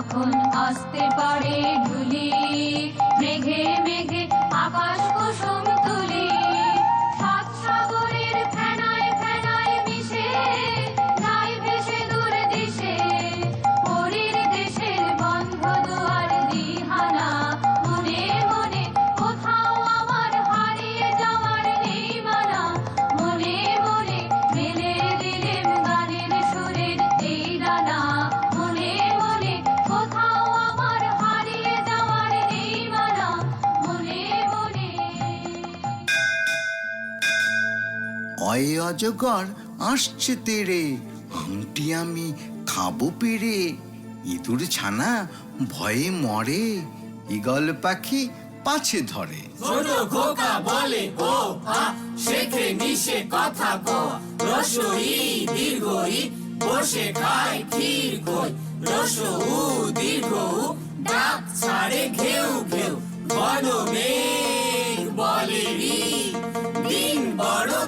যখন আসতে পারে ঢুলি মেঘে মেঘে আকাশ কুসুম অয় অজগর আসছে তেরে আংটি আমি খাব পেরে ইঁদুর ছানা ভয়ে মরে। ইগল পাখি পাছে ধরে। খোকা বলে ও শেখে মিশে কথা কো রসই দীর্ঘই, বসে খায় ক্ষীর কই দীর্ঘ ডাক ছাড়ে ঘেউ ঘেউ। মেঘ বলে রি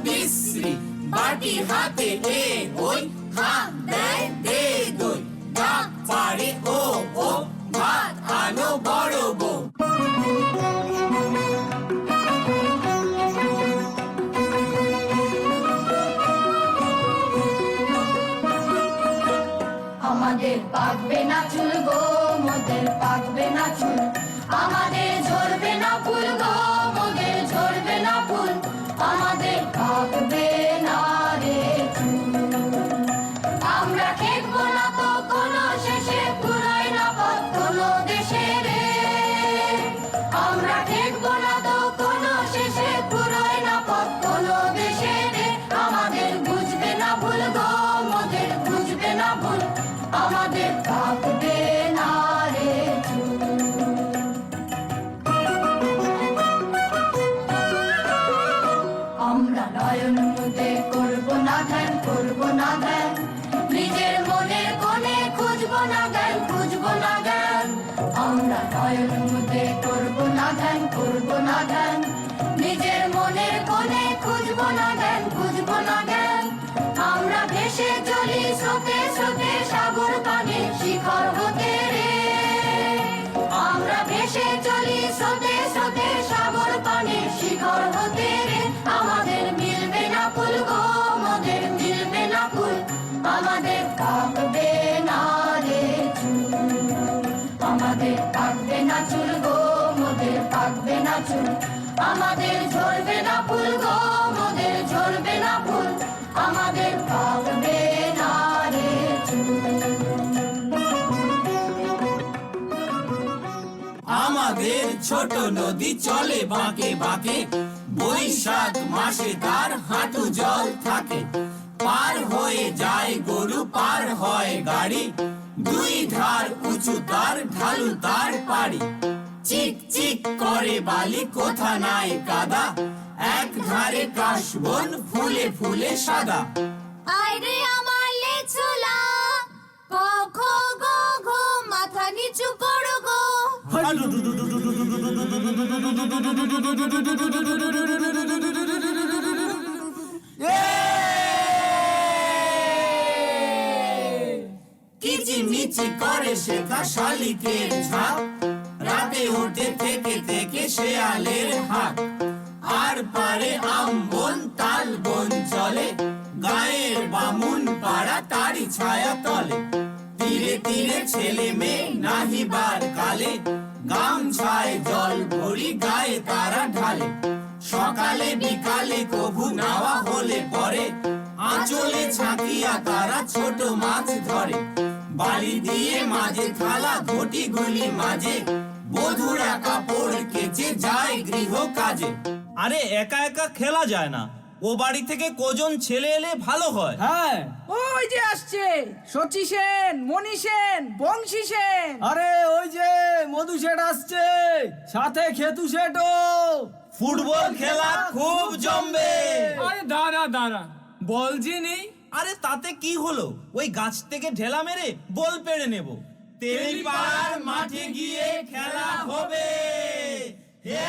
বিশ্রী বাটি হাতে এ ওই হাত দেয় দে দই। ডাক পাড়ে ও ও, ভাত আনো বড় বউ। আমাদের পাকবে না চুল গো, মোদের পাকবে না চুল। আমাদের ঝরবে না ফুল গো। না ভুল আমাদের পাকবে না রে। আমরা নয়ন মুদে করব না ধ্যান, করব না ধ্যান। নিজের মনের কোণে খুঁজব না জ্ঞান খুঁজব না জ্ঞান আমরা নয়ন মুদে করব না ধ্যান, করব না ধ্যান। নিজের মনের কোণে খুঁজব না জ্ঞান খুঁজব না জ্ঞান আমরা ভেসে আমাদের ঝরবে না ফুল গো ঝরবে না ফুল, আমাদের কাঁপবে না রে আমাদের ছোট নদী চলে বাঁকে বাঁকে, বৈশাখ মাসে তার হাঁটু জল থাকে। পার হয়ে যায় গরু, পার হয় গাড়ি, দুই ধার উঁচু তার, ঢালু তার পাড়ি। চিক চিক করে বালি কোথা নাই কাদা এক ধারে কাশবন ফুলে ফুলে সাদা। আইরে আমার লেছোলা ক খ গ ঘ মাথা নিচু করো গো। কিচিমিচি করে শেখা শালিকের উঠে থেকে শেয়ালের হাত আর পারে আমবন তাল বন চলে গায়ের বামুন পাড়া তারি ছায়া তলে। তীরে তীরে ছেলে মেয়ে নাহিবার কালে। গামছায় জল ভরি গায়ে তারা ঢালে। সকালে বিকালে কভু নাওয়া হলে পরে। আঁচলে ছাকিয়া তারা ছোট মাছ ধরে। বাড়ি দিয়ে মাঝে থালা ঘটি গুলি মাঝে। বধুরা কাপড় কেচে যায় গৃহ কাজে। আরে একা একা খেলা যায় না। ও বাড়ি থেকে কজন ছেলে এলে ভালো হয়? হ্যাঁ। ওই যে আসছে শচী সেন মণি সেন বংশী সেন। আরে ওই যে মধু শেঠ আসছে সাথে খেতু শেঠও ফুটবল খেলা খুব জমবে। আরে দাঁড়া দাঁড়া বল যে নেই। আরে তাতে কি হলো? ওই গাছ থেকে ঢেলা মেরে বল পেড়ে নেব। তেলিপাড়ার মাঠে গিয়ে খেলা হবে হে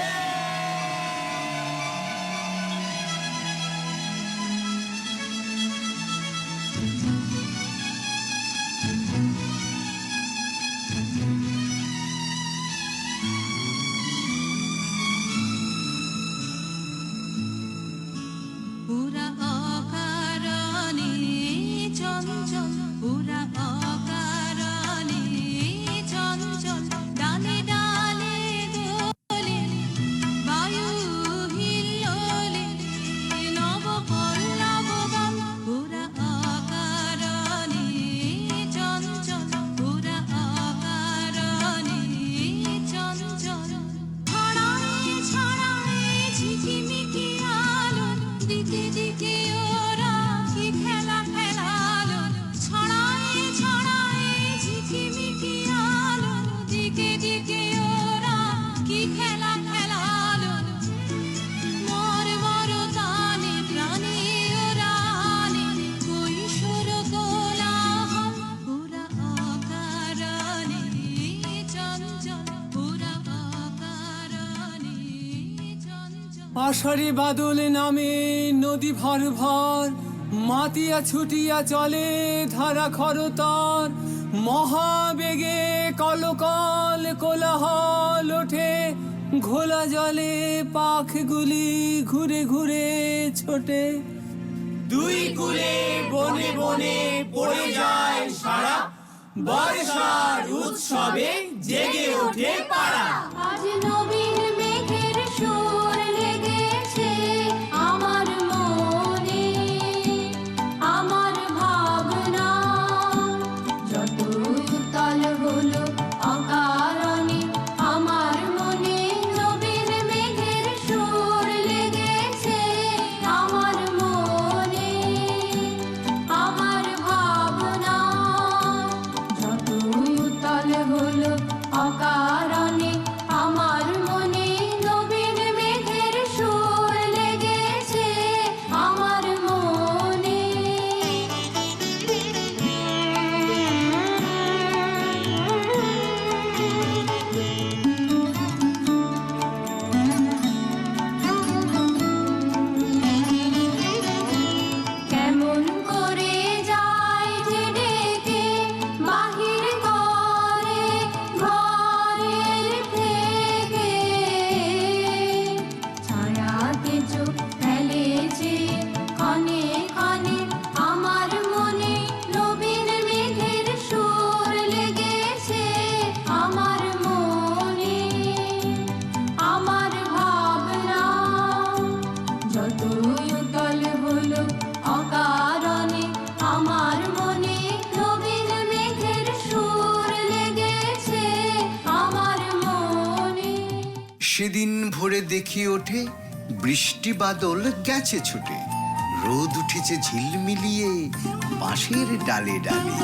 আষাঢ়ে বাদল নামে নদী ভর ভর, মাতিয়া ছুটিয়া চলে ধারা খরতার। মহাবেগে কলকল কোলাহল ওঠে, ঘোলা জলে পাখগুলি ঘুরে ঘুরে ছোটে। দুই কুলে বনে বনে পড়ে যায় সারা, বর্ষার উৎসবে জেগে ওঠে পাড়া। দেখি ওঠে বৃষ্টি বাদল গেছে ছুটে। রোদ উঠেছে ঝিলমিলিয়ে বাঁশের ডালে ডালে।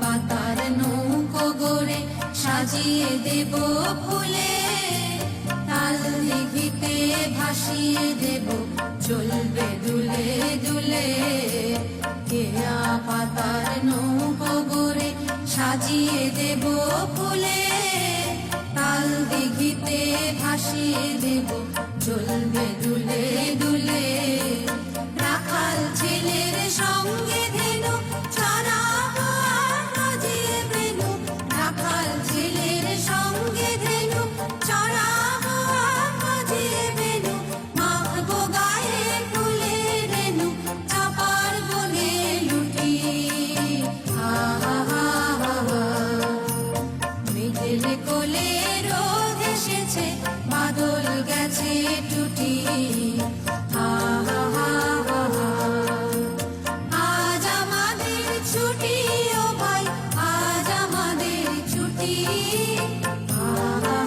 পাতার নৌকো গড়ে সাজিয়ে দেব ফুলে তাল ভাসিয়ে দেব চলবে দুলে দুলে কেয়া পাতার নৌকো গড়ে সাজিয়ে দেব ফুলে, তাল ভাসিয়ে দেব চলবে দুলে দুলে। ছেলের সঙ্গে ধেনু ছাড়া Father.